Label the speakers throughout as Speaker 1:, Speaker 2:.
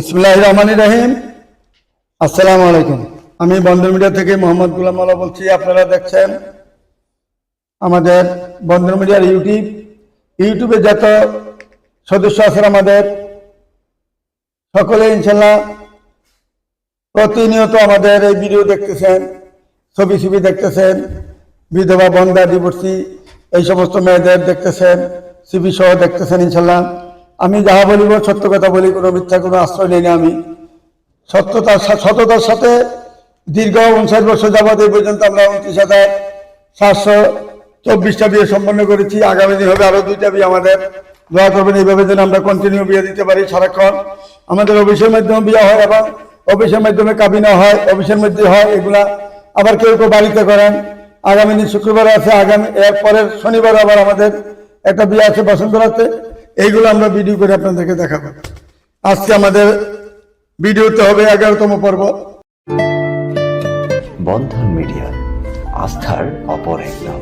Speaker 1: ইসমিল্লাহ রহমান রহিম। আসসালামু আলাইকুম। আমি বন্ধন মিডিয়া থেকে মোহাম্মদ গুলাম আল্লাহ বলছি, আপনারা দেখছেন আমাদের বন্ধন মিডিয়ার ইউটিউব। ইউটিউবে যত সদস্য আছেন আমাদের, সকলে ইনশাল্লাহ প্রতিনিয়ত আমাদের এই ভিডিও দেখতেছেন, ছবি ছবি দেখতেছেন, বিধবা বন্ধা ডিভোর্সি এই সমস্ত মেয়েদের দেখতেছেন সিবি সহ দেখতেছেন ইনশাল্লাহ। আমি যাহা বলিব, সত্য কথা বলি, কোনো মিথ্যা, কোনো আশ্রয় নেই না আমি। সত্যতার সততার সাথে দীর্ঘ উনষাট বছর যাবৎ এই পর্যন্ত আমরা উনত্রিশ হাজার সাতশো চব্বিশটা বিয়ে সম্পন্ন করেছি। আগামী দিন হবে আরও দুইটা বিয়ে আমাদের। দোয়া করবেন, এইভাবে যেন আমরা কন্টিনিউ বিয়ে দিতে পারি সারাক্ষণ। আমাদের অফিসের মাধ্যমে বিয়ে হয় এবং অফিসের মাধ্যমে কাবিনা হয়, অফিসের মধ্যে হয়, এগুলা আবার কেউ কেউ বাড়িতে করেন। আগামী দিন শুক্রবার আছে, আগামী এর পরের শনিবার আবার আমাদের একটা বিয়ে আছে বসন্তরাতে। এইগুলো আমরা ভিডিও করে আপনাদেরকে দেখাবো। আজকে আমাদের ভিডিওতে হবে এগারোতম পর্ব।
Speaker 2: বন্ধন মিডিয়া আস্থার অপর এক নাম।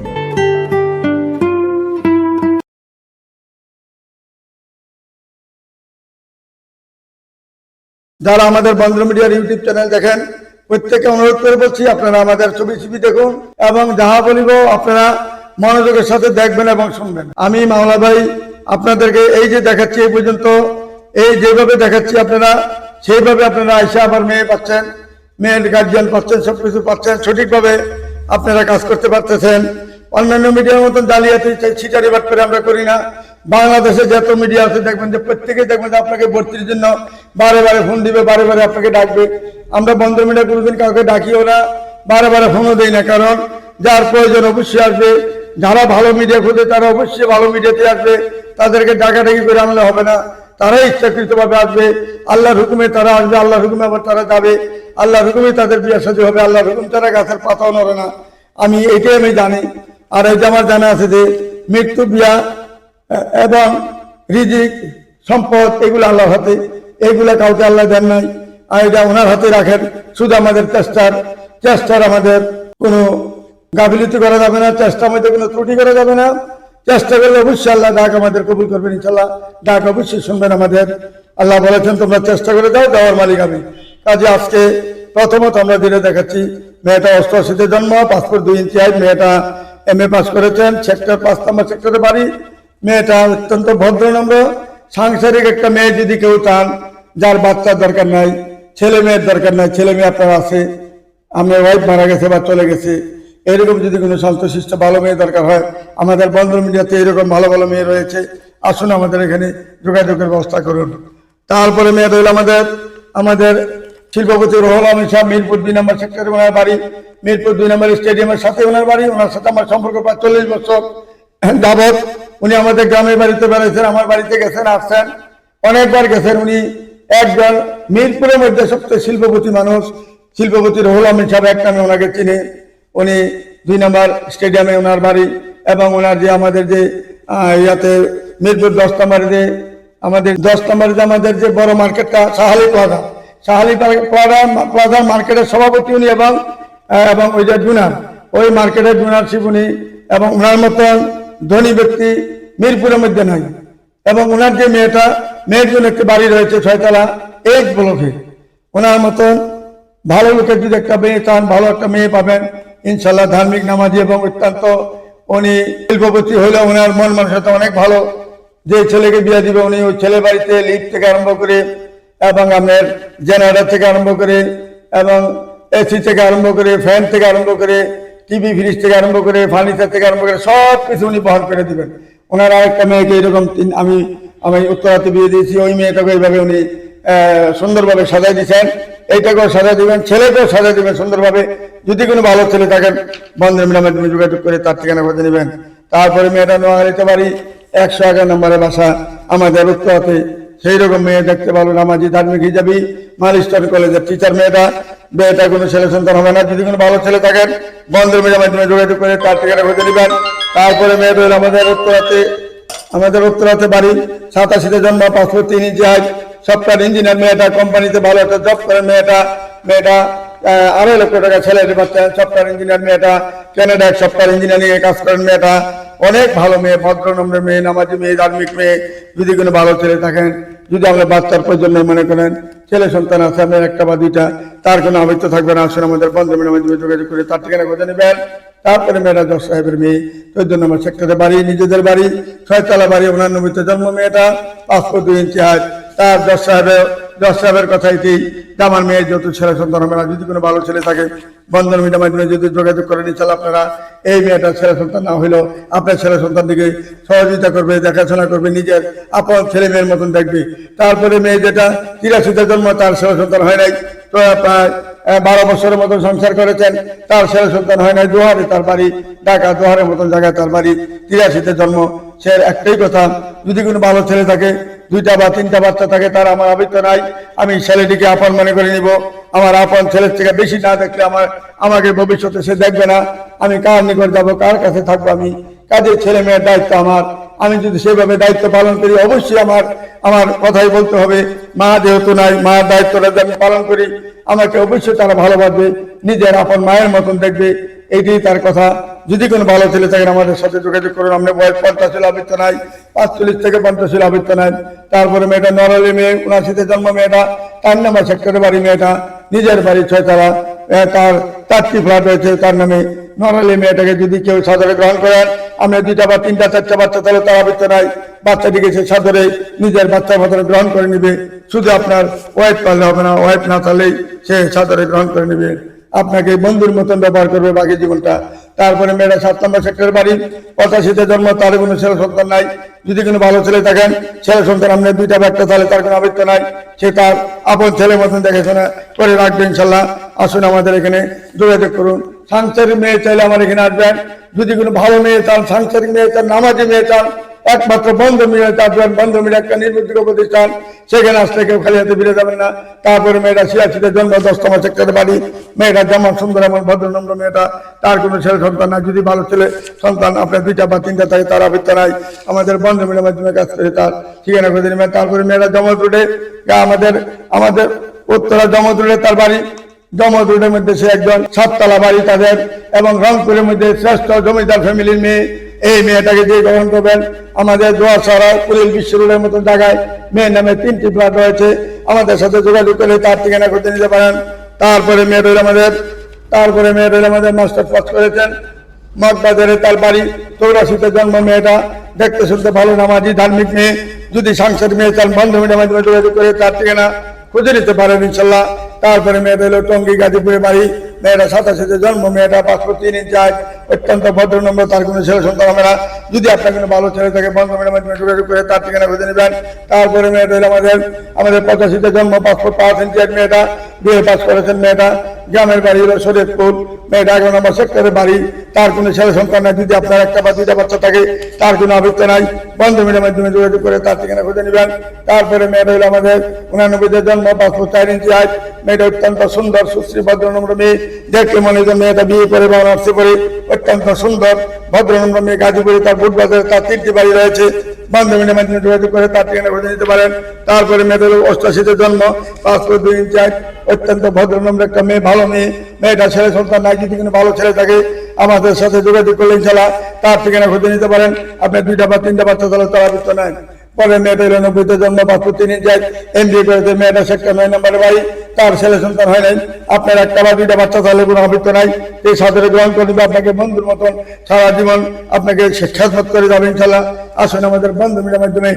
Speaker 1: যারা আমাদের বন্ধ মিডিয়ার ইউটিউব চ্যানেল দেখেন প্রত্যেকে অনুরোধ করে বলছি আপনারা আমাদের ছবি ছবি দেখুন এবং যাহা বলিব আপনারা মনোযোগের সাথে দেখবেন এবং শুনবেন। আমি মাওলা ভাই আপনাদেরকে এই যে দেখাচ্ছি এই পর্যন্ত, এই যেভাবে দেখাচ্ছি আপনারা, সেইভাবে আপনারা আইসা আমার মেয়ে পাচ্ছেন মেয়ের গার্জিয়ান পাচ্ছেন, সবকিছু পাচ্ছেন, সঠিকভাবে আপনারা কাজ করতে পারতেছেন। অন্যান্য মিডিয়ার মতন জালিয়াতি ছিটারি বাট করে আমরা করি না। বাংলাদেশে যত মিডিয়া আছে, দেখবেন যে প্রত্যেকে দেখবেন যে আপনাকে ভর্তির জন্য বারে বারে ফোন দিবে, বারে বারে আপনাকে ডাকবে। আমরা বন্ধ মিডিয়া কোনোদিন কাউকে ডাকিও না, বারে বারে ফোনও দেই না, কারণ যার প্রয়োজন অবশ্যই আসবে। যারা ভালো মিডিয়া খোঁজে, তারা অবশ্যই ভালো মিডিয়াতে আসবে। তাদেরকে ডাকাডাকি করে আনলে হবে না। তারাই ইচ্ছাকৃতভাবে আসবে। আল্লাহর হুকুমে তারা আসবে, আল্লাহর হুকুমে আবার তারা যাবে। আল্লাহর হুকুমে তাদের বিয়ে সাথে হবে, আল্লাহর হুকুম তারা গাছের পাতাও নড়ে না। আমি এটাই আমি জানি। আর এই যে আমার জানা আছে যে, মৃত্যু, বিয়া, এবং রিজিক, সম্পদ, এগুলো আল্লাহর হাতে। এগুলা কাউকে আল্লাহ দেন নাই। আর এটা ওনার হাতে রাখেন। শুধু আমাদের চেষ্টার চেষ্টার আমাদের কোনো গাফিলতি করা যাবে না, চেষ্টার মধ্যে কোনো ত্রুটি করা যাবে না। চেষ্টা করলে অবশ্যই আল্লাহ ডাক আমাদের কবুল করবেন ইনশাল্লাহ ডাক অবশ্যই শুনবেন আমাদের। আল্লাহ বলেছেন, তোমরা চেষ্টা করে দাও দেওয়ার মালিক আমি। কাজে আজকে প্রথমত আমরা দিনে দেখাচ্ছি, মেয়েটা অষ্টআশিতে জন্ম, পাসপোর্ট দুই ইঞ্চি হাইট, মেয়েটা এম এ পাস করেছেন, সেক্টর পাঁচ নম্বর সেক্টরে বাড়ি। মেয়েটা অত্যন্ত ভদ্র নম্র, সাংসারিক একটা মেয়ে যদি কেউ চান, যার বাচ্চার দরকার নাই, ছেলে মেয়ের দরকার নাই, ছেলে মেয়ে আপনার আছে আমার ওয়াইফ মারা গেছে বা চলে গেছে এরকম যদি কোনো শান্তশিষ্ট ভালো মেয়ে দরকার হয়, আমাদের বন্ধ মিডিয়াতে এরকম ভালো ভালো মেয়ে রয়েছে, আসুন আমাদের এখানে যোগাযোগের ব্যবস্থা করুন। তারপরে মেয়ে রইল আমাদের আমাদের শিল্পপতি রোহল আমির সাহেব, মিরপুর দুই নম্বর সেক্টরে ওনার বাড়ি, মিরপুর দুই নম্বর স্টেডিয়ামের সাথে ওনার বাড়ি, ওনার সাথে আমার সম্পর্ক প্রায় চল্লিশ বছর যাবৎ। উনি আমাদের গ্রামের বাড়িতে বেড়াইছেন, আমার বাড়িতে গেছেন, আসছেন, অনেকবার গেছেন উনি। একজন মিরপুরের মধ্যে সবচেয়ে শিল্পপতি মানুষ, শিল্পপতি রহুল আমিন সাহেব, এক নামে ওনাকে চিনে। উনি দুই নম্বর স্টেডিয়ামে ওনার বাড়ি এবং ওনার যে আমাদের যে ইয়াতে মিরপুর দশ যে আমাদের দশ যে আমাদের যে বড় মার্কেটটা, সাহালি প্লাজা সাহালি প্লাজা প্লাজার মার্কেটের সভাপতি উনি এবং এবং ওই যে ডুনার ওই মার্কেটের ডুনারশিপ উনি এবং ওনার মতন ধনী ব্যক্তি মিরপুরের মধ্যে নাই। এবং ওনার যে মেয়েটা, মেয়ের জন্য একটি বাড়ি রয়েছে ছয়তলা এইট ব্লকে। ওনার মতন ভালো লোকের যদি একটা মেয়ে চান, ভালো একটা মেয়ে পাবেন ইনশাল্লাহ ধার্মিক নামাজি এবং অত্যন্ত উনি শিল্পপতি হইলে ওনার মন মানসিকতা অনেক ভালো। যে ছেলেকে বিয়ে দিবে উনি ওই ছেলে বাড়িতে লিফট থেকে আরম্ভ করে এবং আপনার জেনারেটর থেকে আরম্ভ করে এবং এসি থেকে আরম্ভ করে ফ্যান থেকে আরম্ভ করে টিভি ফ্রিজ থেকে আরম্ভ করে ফার্নিচার থেকে আরম্ভ করে সব কিছু উনি বহন করে দিবেন। ওনার আরেকটা মেয়েকে এরকম আমি আমি উত্তরাতে বিয়ে দিয়েছি, ওই মেয়েটাকে এইভাবে উনি সুন্দরভাবে সাজাই দিয়েছেন এইটাকেও সাজাই দিবেন, ছেলেকেও সাজাই দিবেন সুন্দরভাবে। যদি কোনো ভালো ছেলে থাকেন বন্ধের মাধ্যমে যোগাযোগ করে তার ঠিকানা খুঁজে নেবেন তারপরে মেয়েটা নোয়াখালীতে বাড়ি একশো এগারো নম্বরের বাসা, আমাদের উত্তর উত্তরাতে। সেই রকম মেয়ে দেখতে পারো নামাজি ধার্মিক হিসাবি মালিস্টার কলেজের টিচার মেয়েটা। মেয়েটা কোনো ছেলে সন্তান হবে না। যদি কোনো ভালো ছেলে থাকেন বন্ধের মেয়ের মাধ্যমে যোগাযোগ করে তার ঠিকানা খুঁজে নেবেন তারপরে মেয়ে রইল আমাদের উত্তরাতে আমাদের উত্তরাতে বাড়ি, সাতাশিতে জন্ম পাসপোর্ট তিন ইঞ্চি হাইট সফটওয়্যার ইঞ্জিনিয়ার মেয়েটা কোম্পানিতে ভালো একটা জব করে মেয়েটা মেয়েটা আড়াই লক্ষ টাকা স্যালারি পাচ্ছেন সফটওয়্যার ইঞ্জিনিয়ার মেয়েটা ক্যানাডা সফটওয়্যার ইঞ্জিনিয়ারিং এ কাজ করেন মেয়েটা। অনেক ভালো মেয়ে, ভদ্র নম্রের মেয়ে, নামাজি মেয়ে, ধার্মিক মেয়ে। যদি কোনো ভালো ছেলে থাকেন, যদি আমরা বাচ্চার প্রয়োজন মনে করেন, ছেলে সন্তান আছে আপনার একটা বা দুইটা তার কোনো আবৃত্ত থাকবে না, আসুন আমাদের মিলের মাধ্যমে যোগাযোগ করে তার ঠিকানা খুঁজে নেবেন। তারপরে মেয়েরা দশ সাহেবের মেয়ে, চোদ্দ নম্বর সেক্টরের বাড়ি, নিজেদের বাড়ি, ছয়তলা বাড়ি ওনার নবীতে জন্ম মেয়েটা পাঁচশো দুই ইঞ্চি হাত তার দশ সাহেবের দশ সাহেবের কথাই দিই, যে আমার মেয়ের যত ছেলে সন্তান হবে না, যদি কোনো ভালো ছেলে থাকে, বন্ধন মিডিয়ার মাধ্যমে যদি যোগাযোগ করে নিচ্ছেন আপনারা, এই মেয়েটা ছেলে সন্তান না হইলেও আপনার ছেলে সন্তানটিকে সহযোগিতা করবে, দেখাশোনা করবে, নিজের আপন ছেলে মেয়ের মতন দেখবে। তারপরে মেয়ে যেটা তিরাশিতে জন্ম, তার ছেলে সন্তান হয় নাই। তো প্রায় বারো বছরের মতন সংসার করেছেন, তার ছেলে সন্তান হয় নাই দোহারে, তার বাড়ি ঢাকা, দোহারের মতন জায়গায় তার বাড়ি তিরাশিতে জন্ম। সে একটাই কথা, যদি কোনো ভালো ছেলে থাকে দুইটা বা তিনটা বাচ্চা থাকে, তার আমার আবৃত্ত নাই। আমি ছেলেটিকে আপন মনে করে নিব। আমার আপন ছেলের থেকে বেশি না দেখলে আমার আমাকে ভবিষ্যতে সে দেখবে না। আমি কার নিকট যাব, কার কাছে থাকব আমি? কাজে ছেলে মেয়ের দায়িত্ব আমার। আমি যদি সেভাবে দায়িত্ব পালন করি, অবশ্যই আমার আমার কথাই বলতে হবে, মা যেহেতু নাই, মার দায়িত্বটা আমি পালন করি, আমাকে অবশ্যই তারা ভালোবাসবে, নিজের আপন মায়ের মতন দেখবে। এইটাই তার কথা। যদি কোনো ভালো ছেলে থাকেন, আমাদের সাথে যোগাযোগ করুন। আমরা বয়স পঞ্চাশের আবৃত্ত নাই, পাঁচচল্লিশ থেকে পঞ্চাশের আবৃত্ত নাই। তারপরে মেয়েটা নরলি মেয়ে উনাশিতে জন্ম মেয়েটা, তার নামে সেক্টরের বাড়ি মেয়েটা, নিজের বাড়ি ছয় তারা তার চারটি ফ্ল্যাট রয়েছে, তার নামে নরলি মেয়েটাকে যদি কেউ সাদরে গ্রহণ করেন আমরা দুইটা বা তিনটা, চারটা বাচ্চা তাহলে তার আবৃত্ত নাই। বাচ্চাটিকে সে সাদরে নিজের বাচ্চার মতন গ্রহণ করে নিবে। শুধু আপনার ওয়াইফ পারলে হবে না ওয়াইফ না তাহলেই সে সাদরে গ্রহণ করে নিবে। আপনাকে বন্ধুর মতন ব্যবহার করবে বাকি জীবনটা। তারপরে মেয়েরা সাত নম্বর সেক্টর বাড়ি, পঁচাশিতে জন্ম, তার কোনো ছেলে সন্তান নাই। যদি কোনো ভালো ছেলে থাকেন, ছেলে সন্তান আপনার দুইটা ব্যক্তি, তাহলে তার কোনো আবৃত্ত নাই। সে তার আপন ছেলের মতন দেখাশোনা করে রাখবে ইনশাল্লাহ। আসুন আমাদের এখানে যোগাযোগ করুন। সাংসারিক মেয়ে চাইলে আমার এখানে আসবেন। যদি কোনো ভালো মেয়ে চান, সাংসারিক মেয়ে চান, নামাজি মেয়ে চান একমাত্র বন্ধ মিলে চারজন বন্ধ মিলে একটা নির্বুদ্ধিক প্রতিষ্ঠান, সেখানে আসলে কেউ খালি হাতে ফিরে যাবেন না। তারপরে মেয়েটা ছিয়াশিতে জন্ম, দশতম সেক্টরে বাড়ি মেয়েটা যেমন সুন্দর, এমন ভদ্রনম্র মেয়েটা, তার কোনো ছেলে সন্তান নাই। যদি ভালো ছেলে সন্তান আপনার দুইটা বা তিনটা থাকে, তার আবৃত্ত নাই। আমাদের বন্ধ মিলের মাধ্যমে কাজ করে তার ঠিকানা করে দিন তারপরে মেয়েরা জমজ রোডে আমাদের আমাদের উত্তরা জমজ রোডে তার বাড়ি। জমজ রোডের মধ্যে সে একজন সাততলা বাড়ি তাদের, এবং রংপুরের মধ্যে শ্রেষ্ঠ জমিদার ফ্যামিলির মেয়ে। এই মেয়েটাকে দিয়ে গ্রহণ করবেন, আমাদের দোয়া সারা কুড়িল বিশ্ব রোডের মতো জায়গায় মেয়ের নামে তিনটি ফ্ল্যাট রয়েছে। আমাদের সাথে যোগাযোগ করে তার ঠিকানা করতে নিতে পারেন। তারপরে মেয়ে রইল আমাদের, তারপরে মেয়ে রইল আমাদের মাস্টার পাস করেছেন। মগবাজারে তার বাড়ি, চৌরাশিতে জন্ম মেয়েটা। দেখতে শুনতে ভালো নামাজি, ধার্মিক মেয়ে। যদি সাংসদ মেয়ে চান বন্ধু মিডিয়ার মাধ্যমে যোগাযোগ করে তার ঠিকানা খুঁজে নিতে পারেন ইনশাল্লাহ। তারপরে মেয়েটা হলো টঙ্গি গাজীপুরে বাড়ি। মেয়েটা সাতাশিতে জন্ম, মেয়েটা পাঁচশো তিন ইঞ্চ আয় অত্যন্ত ভদ্র নম্বর তার কোনো ছেলে সন্তান হবে না। যদি আপনার কোনো ভালো ছেলে থাকে, বন্ধ মেয়ের মাধ্যমে যোগাযোগ করে তার ঠিকানা খুঁজে নেবেন। তারপরে মেয়েটা হলো আমাদের আমাদের পঁচাশিতে জন্ম পাঁচশো পাঁচ ইঞ্চি এক মেয়েটা। বিয়ে পাস করেছেন মেয়েটা। গ্রামের বাড়ি হলো শরীয়তপুর মেয়েটা এগারো নম্বর সেক্টরের বাড়ি। তার কোনো ছেলে সন্তান নাই। যদি আপনার একটা বা দুইটা বাচ্চা থাকে, তার কোনো আবৃত্ত নাই। বন্ধ মিডিয়ার মাধ্যমে যোগাযোগ করে তার ঠিকানা খুঁজে নেবেন। তারপরে মেয়েটা হলো আমাদের উনানব্বইতে জন্ম পাঁচশো চার ইঞ্চি হাইট। মেয়েটা অত্যন্ত সুন্দর, সুশ্রী ভদ্রনম্র মেয়ে। দেখলে মনে যে মেয়েটা বিয়ে করে বা অনার্সে করে অত্যন্ত সুন্দর ভদ্রনম্র মেয়ে গাজীপুরে তার বুট বাজারে তার তিনটি বাড়ি রয়েছে। যোগাযোগ করে তার নিতে পারেন। তারপরে মেয়েদের অষ্টাশিতে জন্ম পাঁচশো দুই অত্যন্ত ভদ্রনম্র একটা মেয়ে, ভালো মেয়ে। মেয়েটা ছেলে সন্তান নাই, যদি ভালো ছেলে থাকে, আমাদের সাথে যোগাযোগ করলে ইনশাল্লাহ তার ঠিকানা খুঁজে নিতে পারেন। আপনি দুইটা বা তিনটা বাচ্চা তাহলে তারা নাই পরে মেয়েটা এলো নব্বইতে জন্ম পাঁচশো তিন ইঞ্চি এম বি করেছে মেয়েটা সেক্টর নয় নম্বরে বাড়ি। তার ছেলে সন্তান হয় নাই। আপনার একটা বা দুইটা বাচ্চা তাহলে কোনো আবৃত্ত নাই। এই সাদরে গ্রহণ করে দিবে আপনাকে বন্ধুর মতন সারা জীবন। আপনাকে খেদমত করে যাবে ইনশাল্লাহ। আসুন আমাদের বন্ধু মিলের মাধ্যমে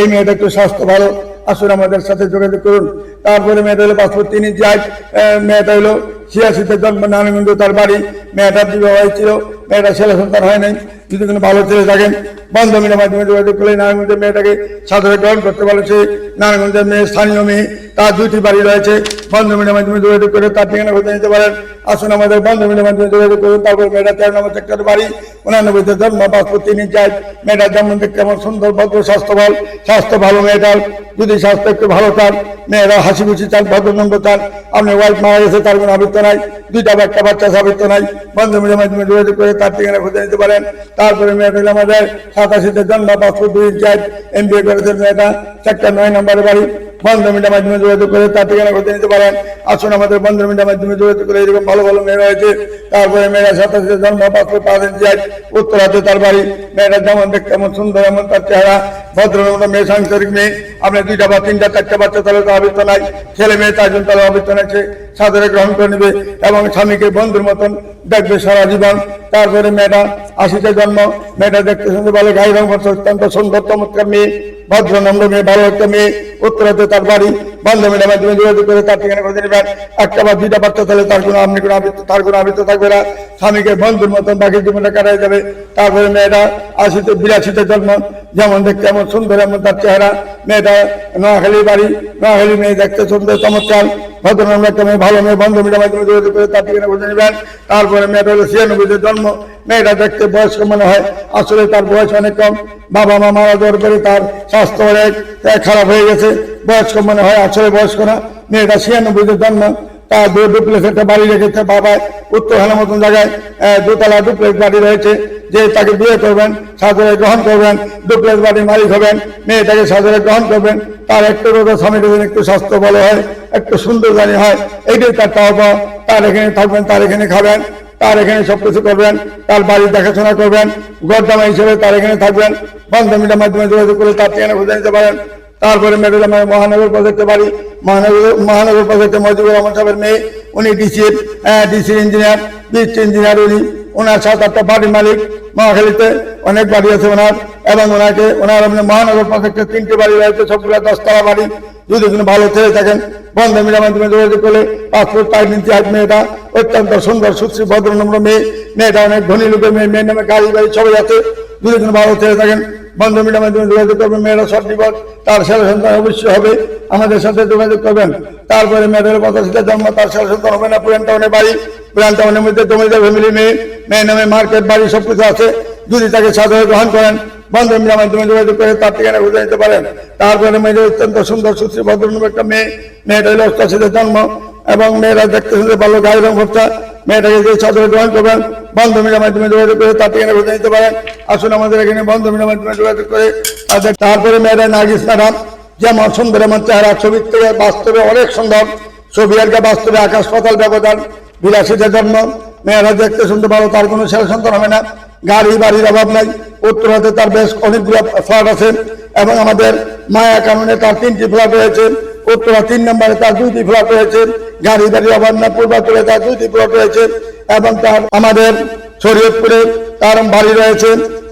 Speaker 1: এই মেয়েটা একটু স্বাস্থ্য ভালো। আসুন আমাদের সাথে যোগাযোগ করুন। তারপরে মেয়েটা হলো পাসপোর্ট তিন আহ, মেয়েটা হলো ছিয়াশিতে জন্ম নারায়ণগঞ্জ তার বাড়ি মেয়েটার বিবাহ হয়েছিল। মেয়েটা ছেলে সন্তান হয় নাই। যদি কোনো ভালো ছেলে থাকেন। বান্ধবীর মাধ্যমে যোগাযোগ করলে নারায়ণগঞ্জের মেয়েটাকে সাদরে গ্রহণ করতে পারে সে। নারায়ণগঞ্জের মেয়ে স্থানীয় মেয়ে, তার দুইটি বাড়ি রয়েছে। বান্ধবীর মাধ্যমে যোগাযোগ করে তার ঠিকানা খুঁজে নিতে পারেন। আসুন আমাদের বান্ধবীর মাধ্যমে যোগাযোগ করুন। তারপর মেয়েটা তেরো নম্বর সেক্টর বাড়ি। উনানব্বইতে জন্ম পাসপোর্ট তিন ইঞ্চ মেয়েটার যেমন দেখতে কেমন সুন্দর, ভদ্র স্বাস্থ্য ভালো স্বাস্থ্য ভালো মেয়েটার। যদি স্বাস্থ্য একটু ভালো চান, মেয়েরা হাসি খুশি চান ভদ্রনম্র চান। আপনি ওয়াইফ মারা গেছে, তার কোনো আবৃত্ত নাই, দুইটা বা একটা বাচ্চা সাবৃত্ত নাই। বান্ধবীর মাধ্যমে যোগাযোগ করে তার ঠিকানা খুঁজে নিতে পারেন। তারপরে মেয়েটা হলো আমাদের সাতাশিতে জন্ম পাসপোর্ট দুই চার এম বি এ করেছেন মেয়েটা সেক্টর নয় নম্বরে বাড়ি। বন্ধ মিডিয়ার মাধ্যমে যোগাযোগ করে তার ঠিকানা করতে নিতে পারেন। আসুন আমাদের বন্ধ মিডিয়ার মাধ্যমে যোগাযোগ করে এরকম ভালো ভালো মেয়ে রয়েছে। তারপরে মেয়েরা সাতাশে জন্ম পাঁচশো পাঁচ ইঞ্চি উত্তরাতে তার বাড়ি। মেয়েরা যেমন দেখতে এমন সুন্দর, এমন তার চেহারা। ভদ্রনম্র মেয়ে, সাংসারিক মেয়ে। আপনার দুইটা বা তিনটা, চারটা বাচ্চা তাহলে তো আবৃত্ত নাই। ছেলে মেয়ে চারজন তাহলে আবৃত্ত আছে সাদরে গ্রহণ করে নেবে এবং স্বামীকে বন্ধুর মতন দেখবে সারা জীবন। তারপরে মেয়েটা আশিতে জন্ম, মেয়েটা দেখতে শুনতে বলে গাই রং করছে অত্যন্ত সুন্দর, চমৎকার মেয়ে ভদ্র নম্র মেয়ে, ভালো একটা মেয়ে। উত্তরাতে তার বাড়ি বান্ধবীর মাধ্যমে যোগাযোগ করে তার ঠিকানা করে নেবেন একটা বা দুইটা বাচ্চা তাহলে তার কোনো আপনি কোনো আবৃত্ত তার কোনো আবৃত্ত থাকবে না। স্বামীকে বন্ধুর মতন বাকি জীবনটা কাটাই যাবে তারপরে মেয়েটা আশিতে বিরাশিতে জন্ম। যেমন দেখতে এমন সুন্দর এমন তার চেহারা। মেয়েটা নোয়াখালী বাড়ি। নোয়াখালী মেয়ে দেখতে সুন্দর, চমৎকার। ভদ্রনম্র একটা মেয়ে, ভালো মেয়ে বান্ধবীর মাধ্যমে যোগাযোগ করে তার ঠিকানা করে নেবেন তারপরে মেয়েটা হলো ছিয়ানব্বইতে জন্ম। মেয়েটা দেখতে বয়স্ক মনে হয়। আসলে তার বয়স অনেক কম। বাবা মা মারা যাওয়ার পরে তার স্বাস্থ্য অনেক খারাপ হয়ে গেছে। বয়স্ক মনে হয় আসলে বয়স্ক না, মেয়েটা ছিয়ানব্বইতে জন্ম, তার দু ডুপ্লেক্স একটা বাড়ি রেখেছে বাবা উত্তরখানা মতন জায়গায় দোতলা ডুপ্লেক্স বাড়ি রয়েছে, যে তাকে বিয়ে করবেন, সাদরে গ্রহণ করবেন ডুপ্লেক্স বাড়ির মালিক হবেন, মেয়েটাকে সাদরে গ্রহণ করবেন, তার একটু রোগ স্বামীর একটু স্বাস্থ্য ভালো হয়, একটু সুন্দর জানি হয়, এইটাই তার চাওয়া তার এখানে থাকবেন, তার এখানে খাবেন, তার এখানে সবকিছু করবেন, তার বাড়ি দেখাশোনা করবেন গরদামা হিসেবে তার এখানে থাকবেন বন্ধমিটার মাধ্যমে যোগাযোগ করে তার ঠিকানা খুঁজে নিতে পারেন তারপরে মেডেল আমার মহানগর প্রজেক্টে বাড়ি, মহানগর মহানগর প্রজেক্টে মজিবুর রহমান সাহেবের মেয়ে, উনি ডিসির ডিসির ইঞ্জিনিয়ার বিএসসি ইঞ্জিনিয়ার উনি। ওনার সাত আটটা বাড়ির মালিক মহাখালীতে অনেক বাড়ি আছে ওনার, এবং ওনাকে, ওনার এমনি মহানগর প্রজেক্টে তিনটে বাড়ি রয়েছে, সবগুলো দশতলা বাড়ি। যদি কোনো ভালো ছেলে থাকেন বন্ধু মিডিয়ার মাধ্যমে যোগাযোগ করলে পাসপোর্ট টাইম নিতে আজ মেয়েটা অত্যন্ত সুন্দর, সুশ্রী, ভদ্রনম্র মেয়ে। মেয়েটা অনেক ধনী লোকের মেয়ে, মেয়ের নামে গাড়ি বাড়ি সবাই আছে। যদি কোনো ভালো ছেলে থাকেন বন্ধ মিডিয়ার মাধ্যমে যোগাযোগ করবেন মেয়েরা সব জীবন তার ছেলে সন্তান অবশ্যই হবে, আমাদের সাথে যোগাযোগ করবেন। তারপরে মেয়েদের পঁচাশিটা জন্ম, তার ছেলে সন্তান হবে না, পুরান টাউনের বাড়ি, পুরান টাউনের মধ্যে জমিদার ফ্যামিলি মেয়ে, মেয়ের নামে মার্কেট, বাড়ি সবকিছু আছে। যদি তাকে সাদরে গ্রহণ করেন বন্ধ মিডিয়ার মাধ্যমে যোগাযোগ করে তার ঠিকানা খুঁজে নিতে পারেন। তারপরে মেয়েদের অত্যন্ত সুন্দর সুশ্রী ভদ্রনম্র একটা মেয়ে, মেয়েটা হলো অষ্টাশিতে জন্ম। এবং মেয়েরা দেখতে শুনতে ভালো গায়ের রং ভর্তা। মেয়েটাকে যে সাদরে গ্রহণ করবেন বন্ধ মিডিয়ার মাধ্যমে যোগাযোগ করে তার ঠিকানা খুঁজে নিতে পারেন। আসুন আমাদের এখানে বন্ধ মিডিয়ার মাধ্যমে যোগাযোগ করে তাদের তারপরে মেয়েরা নাগিস ম্যাডাম যেমন সুন্দর এমন চেহারা ছবির থেকে বাস্তবে অনেক সুন্দর। ছবি আর বাস্তবে আকাশ পাতাল ব্যবধান, বিলাসীতে জন্ম। মেয়েরা দেখতে শুনতে ভালো, তার কোনো ছেলে সন্তান হবে না। গাড়ি, বাড়ির অভাব নাই। উত্তর উত্তরাতে তার বেশ অনেকগুলো ফ্ল্যাট আছে। এবং আমাদের মায়া কাননে তার তিনটি ফ্ল্যাট রয়েছে। উত্তরা তিন নম্বরে তার দুইটি ফ্ল্যাট রয়েছে। গাড়ি বাড়ির অভাব না পূর্বাচলে তার দুইটি ফ্ল্যাট রয়েছে এবং তার আমাদের শরীয়তপুরে তার বাড়ি রয়েছে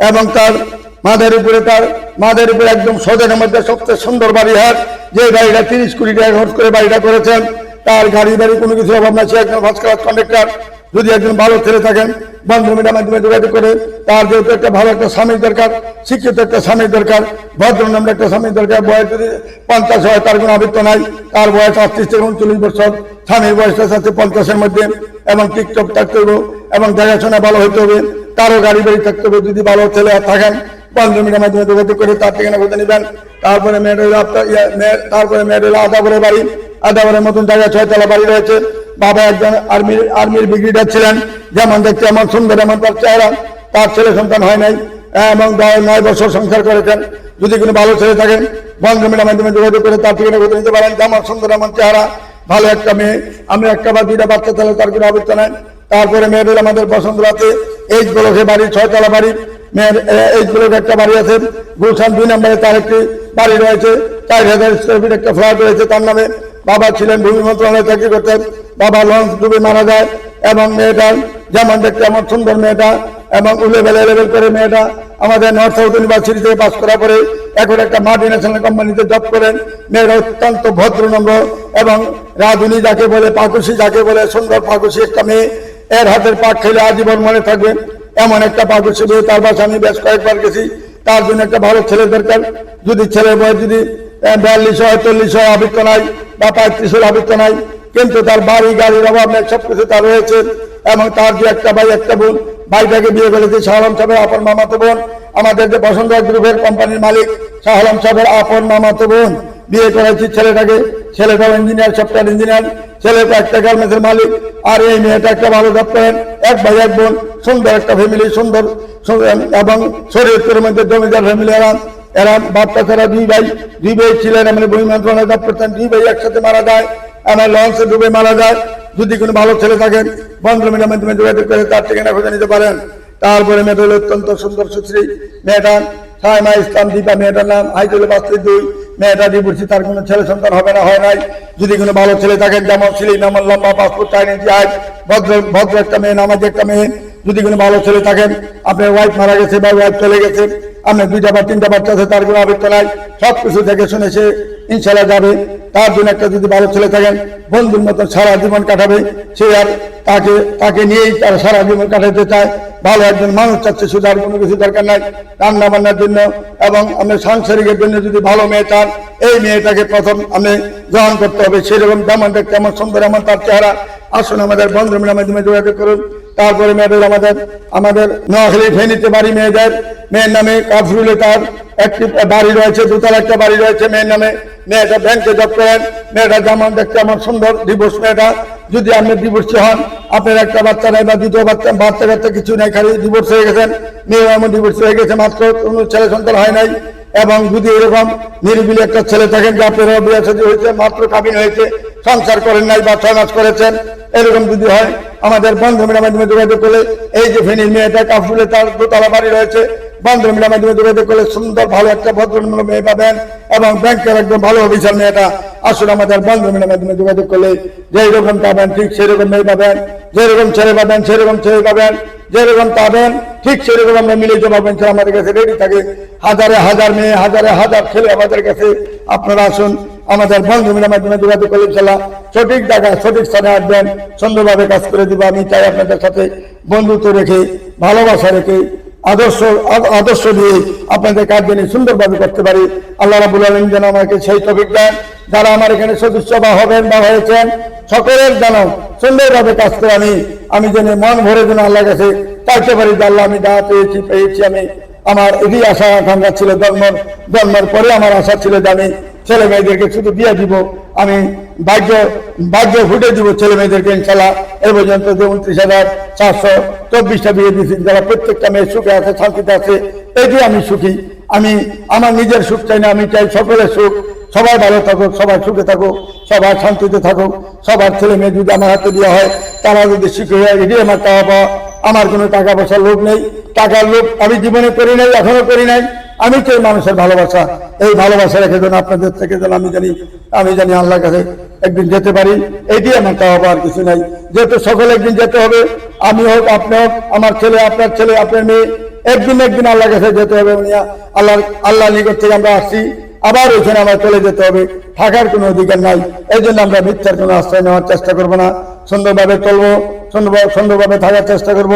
Speaker 1: এবং তার মাদের উপরে তার মাদের উপরে একদম সদনের মধ্যে সবচেয়ে সুন্দর বাড়ি হাট, যে বাড়িটা তিরিশ কোটি টাকা খরচ করে বাড়িটা করেছেন। তার গাড়ি বাড়ি কোনো কিছু অভাব না সে একজন ফার্স্ট কন্ডাক্টর যদি একজন ভালো ছেলে থাকেন বন্ধুমিটার মাধ্যমে যোগাযোগ করে। তার যেহেতু একটা ভালো একটা স্বামীর দরকার, শিক্ষিত একটা স্বামীর দরকার ভদ্র নামের একটা স্বামীর দরকার, বয়স যদি পঞ্চাশ হয়, তার কোনো আবৃত্ত নাই, তার বয়স আটত্রিশ থেকে উনচল্লিশ বছর, স্বামীর বয়সটা আছে পঞ্চাশের মধ্যে, এবং টিকটক থাকতে হবে এবং দেখাশোনা ভালো হতে হবে, তারও গাড়ি বাড়ি থাকতে হবে, যদি ভালো ছেলে থাকেন বন্ধুমিটার মাধ্যমে যোগাযোগ করে তার ঠিকানা খুঁজে নেবেন। তারপরে হলো আপনার ইয়ে, তারপরে মেয়ের হলো আদাবরের বাড়ি। আদাবরের মতন জায়গায় ছয়তলা বাড়ি রয়েছে। বাবা একজন আর্মির আর্মির ব্রিগেডিয়ার ছিলেন। যেমন দেখতে এমন সুন্দর এমন তার চেহারা। তার ছেলে সন্তান হয় নাই। এবং নয়- বছর সংসার করেছেন। যদি কোনো ভালো ছেলে থাকেন বন্ধুমিটার মাধ্যমে যোগাযোগ করে তার ঠিকানা খুঁজে নিতে পারেন। যেমন সুন্দর এমন চেহারা। ভালো একটা মেয়ে। আমি একটা বা দুইটা বাচ্চা তাহলে তার কোনো আবৃত্ত নাই। তারপরে মেয়েদের আমাদের বসন্তরাতে এই ব্লকে বাড়ি ছয়তলা বাড়ি। মেয়ের, এ- এই ব্লকে একটা বাড়ি আছে, গুলশান দুই নম্বরে তার একটি বাড়ি রয়েছে। চার হাজার স্কোয়ার ফিট একটা ফ্ল্যাট রয়েছে, তার নামে বাবা ছিলেন ভূমি মন্ত্রণালয়ে চাকরি করতেন। বাবা লঞ্চ ডুবে মারা যায় এবং মেয়েটার যেমন দেখতে আমার সুন্দর মেয়েটা এবং লেভেল লেভেল করে মেয়েটা আমাদের নর্থ সাউথ ইউনিভার্সিটি থেকে পাস করার পরে এখন একটা মাল্টি ন্যাশনাল কোম্পানিতে জব করেন। মেয়েরা অত্যন্ত ভদ্রনম্র এবং রাধুনী যাকে বলে পাকুশি, যাকে বলে সুন্দর পাকুশি একটা মেয়ে। এর হাতের পাক খেলে আজীবন মনে থাকবে। এমন একটা পাকুশি মেয়ে তার বাসা আমি বেশ কয়েকবার গেছি। তার জন্য একটা ভালো ছেলে দরকার। যদি ছেলের বয়স যদি বিয়াল্লিশ হয়, চল্লিশ হয়, আবৃত্ত নাই বা পঁয়ত্রিশ হলে আবৃত্ত নাই, কিন্তু তার বাড়ি, গাড়ির অভাব নেই, সবকিছু তার রয়েছে। এবং তার যে একটা ভাই, একটা বোন, ভাইটাকে বিয়ে করেছে শাহরাম সাহেবের আপন মামাতো বোন। আমাদের যে বসন্ত গ্রুপের কোম্পানির মালিক শাহরাম সাহেবের আপন মামাতো বোন। বিয়ে করেছি ছেলেটাকে। ছেলেটাও ইঞ্জিনিয়ার সফটওয়্যার ইঞ্জিনিয়ার ছেলেটা একটা গার্মেন্টসের মালিক। আর এই মেয়েটা একটা ভালো জব এক ভাই, এক বোন, সুন্দর একটা ফ্যামিলি সুন্দর এবং শরীরের মধ্যে জমিদার ফ্যামিলি এরা। এরা বাচ্চা ছাড়া দুই ভাই দুই ভাই ছিলেন মানে বই মন্ত্রণালয় জব করতেন দুই ভাই একসাথে মারা যায় আমার লঞ্চে ডুবে মারা যায়। যদি কোনো ভালো ছেলে থাকেন বন্ধু মিডিয়ার মাধ্যমে যোগাযোগ করে তার ঠিকানা খুঁজে নিতে পারেন। তারপরে মেয়েটা হলো অত্যন্ত সুন্দর, সুশ্রী মেয়েটা। সাইমা ইসলাম দীপা, মেয়েটার নাম আইজুল বাস্তি দুই। মেয়েটা ডিভোর্সি তার কোনো ছেলে সন্তান হবে না, হয় নাই। যদি কোনো ভালো ছেলে থাকেন, যেমন ছিলি নামার লম্বা পাসপোর্ট চাইনি আজ ভদ্র ভদ্র একটা মেয়ে, নামাজ একটা মেয়ে। যদি কোনো ভালো ছেলে থাকেন, আপনার ওয়াইফ মারা গেছে বা ওয়াইফ চলে গেছে, আপনার দুইটা বা তিনটা বাচ্চা আছে, তার কোনো আবেগ নাই। সব কিছু দেখে শুনে সে ইনশাল্লাহ যাবে, তার জন্য একটা যদি ভালো ছেলে থাকেন, বন্ধুর মতো সারা জীবন কাটাবে, সে আর তাকে তাকে নিয়েই তার সারা জীবন কাটাতে চায়। ভালো একজন মানুষ চাচ্ছে শুধু কোনো কিছু দরকার নাই রান্না বান্নার জন্য, এবং আপনি সাংসারিকের জন্য যদি ভালো মেয়ে চান, এই মেয়েটাকে প্রথম আপনি গ্রহণ করতে হবে। সেরকম যেমন দেখতে আমার সুন্দর এমন তার চেহারা। আসুন আমাদের বন্ধু মাধ্যমে যোগাযোগ করুন। তারপরে মেয়েদের আমাদের আমাদের নোয়াখালী ফেনীতে বাড়ি মেয়েদের, মেয়ের নামে কাফরুলে তার একটি বাড়ি রয়েছে, দুতলা একটা বাড়ি রয়েছে, মেয়ের নামে মেয়েটা ব্যাংকে জব করেন। মেয়েটা যেমন দেখতে আমার সুন্দর ডিভোর্স মেয়েটা। যদি আপনি ডিভোর্সি হন, আপনার একটা বাচ্চা নাই বা দ্বিতীয় বাচ্চা বাচ্চা কাচ্চা কিছু নাই, খালি ডিভোর্স হয়ে গেছেন। মেয়ে এমন ডিভোর্স হয়ে গেছে, মাত্র কোনো ছেলে সন্তান হয় নাই। এবং যদি এরকম নিরিবিলি একটা ছেলে থাকেন যে আপনার বিয়ে শাদী হয়েছে, মাত্র কাবিন হয়েছে সংসার করেন নাই বা ছয় মাস করেছেন, এরকম যদি হয়, আমাদের বন্ধু বন্ধুমিলের মাধ্যমে যোগাযোগ করলে, এই যে ফেনীর মেয়েটা কাফুলে তার দোতলা বাড়ি রয়েছে বন্ধুমিলের মাধ্যমে যোগাযোগ করলে সুন্দর, ভালো একটা ভদ্রমূল্য মেয়ে পাবেন এবং ব্যাংকের একদম ভালো অফিসার মেয়েটা আসলে আমাদের বন্ধুমিলের মাধ্যমে যোগাযোগ করলে যেই রকম পাবেন, ঠিক সেরকম মেয়ে পাবেন যেরকম ছেলে পাবেন সেরকম ছেলে পাবেন যেরকম পাবেন, ঠিক সেরকম আমরা মিলিয়ে পাবেন সে আমাদের কাছে রেডি থাকে। হাজারে হাজার মেয়ে, হাজারে হাজার ছেলে আমাদের কাছে, আপনারা আসুন আমাদের বন্ধু মিলের মাধ্যমে যোগাযোগ করলে ইনশাল্লাহ সঠিক জায়গায়, সঠিক স্থানে আসবেন, সুন্দরভাবে কাজ করে দিব। আমি চাই আপনাদের সাথে বন্ধুত্ব রেখে, ভালোবাসা রেখে, আদর্শ আদর্শ দিয়ে আপনাদের কাজ যেন সুন্দরভাবে করতে পারি। আল্লাহ রাবুল আলম যেন আমাকে সেই টপিক দেন। যারা আমার এখানে সদস্য বা হবেন বা হয়েছেন, সকলের যেন সুন্দরভাবে কাজ করে আমি আমি যেন মন ভরে যেন আল্লাহ কাছে চাইতে পারি যে আল্লাহ আমি যা পেয়েছি পেয়েছি আমি আমার এটি আশা আকাঙ্ক্ষা ছিল জন্মের জন্মের পরে আমার আশা ছিল যে আমি ছেলে মেয়েদেরকে শুধু দিয়ে দিব, আমি ভাগ্য ভাগ্য ফুটে দিব ছেলে মেয়েদেরকে ইনশাল্লাহ এ পর্যন্ত যে উনত্রিশ হাজার চারশো চব্বিশটা বিয়ে দিয়েছি, যারা প্রত্যেকটা মেয়ে সুখে আছে, শান্তিতে আছে এটি আমি সুখী। আমি, আমার নিজের সুখ চাই না, আমি চাই সকলের সুখ। সবাই ভালো থাকুক, সবাই সুখে থাকুক, সবাই শান্তিতে থাকুক। সবার ছেলে মেয়ে যদি আমার হাতে দেওয়া হয়, তারা যদি সুখী হয় এটি আমার টাকা পাওয়া। আমার কোনো টাকা পয়সার লোভ নেই। টাকার লোভ আমি জীবনে করি নাই, এখনও করি নাই। আমি চাই মানুষের ভালোবাসা? এই ভালোবাসা রেখে যেন আপনাদের থেকে যেন আমি জানি আমি জানি আল্লাহর কাছে একদিন যেতে পারি। এটি আমার চাওয়া পাওয়ার কিছু নাই। যেহেতু সকলে একদিন যেতে হবে, আমি হোক, আপনি হোক, আমার ছেলে, আপনার ছেলে, আপনার মেয়ে, একদিন একদিন আল্লাহর কাছে যেতে হবে আল্লাহ আল্লাহ নিকট থেকে আমরা আসছি, আবার ওইখানে আমার চলে যেতে হবে। থাকার কোনো অধিকার নাই। এই জন্য আমরা মিথ্যার কোনো আশ্রয় নেওয়ার চেষ্টা করব না। সুন্দরভাবে চলবো। সুন্দরভাবে সুন্দরভাবে থাকার চেষ্টা করব,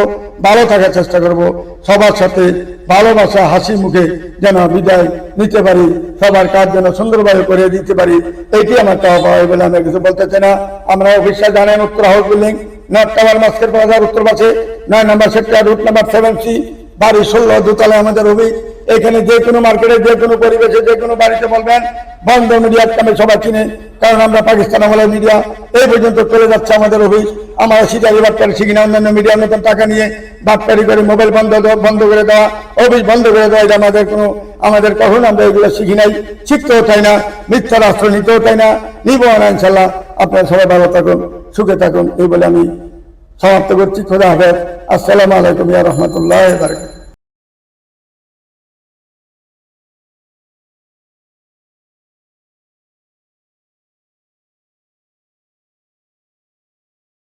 Speaker 1: ভালো থাকার চেষ্টা করব। সবার সাথে ভালোবাসা, হাসি মুখে যেন বিদায় নিতে পারি, সবার কাজ যেন সুন্দরভাবে করে দিতে পারি এইটি আমার চাওয়া হয় বলে আমি কিছু বলতে চাই না। আমরা অফিসে জানেন উত্তর হাউস বিল্ডিং নর্থ টাওয়ার মাস্কের বাজার উত্তর পাশে, নয় নম্বর sector, route number seven C, বাড়ি ষোলো, দোতলায় আমাদের অফিস। এখানে যে কোনো মার্কেটে, যে কোনো পরিবেশে, যে কোনো বাড়িতে বলবেন, বন্ধ মিডিয়ার কামে সবাই চিনে, কারণ আমরা পাকিস্তান আমলের মিডিয়া। এই পর্যন্ত চলে যাচ্ছে আমাদের অফিস। আমরা সিটারি বাটপারি শিখি না, অন্যান্য মিডিয়ার মতন টাকা নিয়ে বাটপারি করে মোবাইল বন্ধ বন্ধ করে দেওয়া, অফিস বন্ধ করে দেওয়া, এটা আমাদের কোনো, আমাদের কখনো আমরা এগুলো শিখি নাই, শিখতেও চাই না, মিথ্যার আশ্রয় নিতেও চাই না। নিব না ইনশাল্লাহ আপনারা সবাই ভালো থাকুন, সুখে থাকুন, এই বলে আমি সমাপ্ত করছি। খোদা হাফেজ। আসসালামু আলাইকুম ইয়া রহমতুল্লাহ বারকাত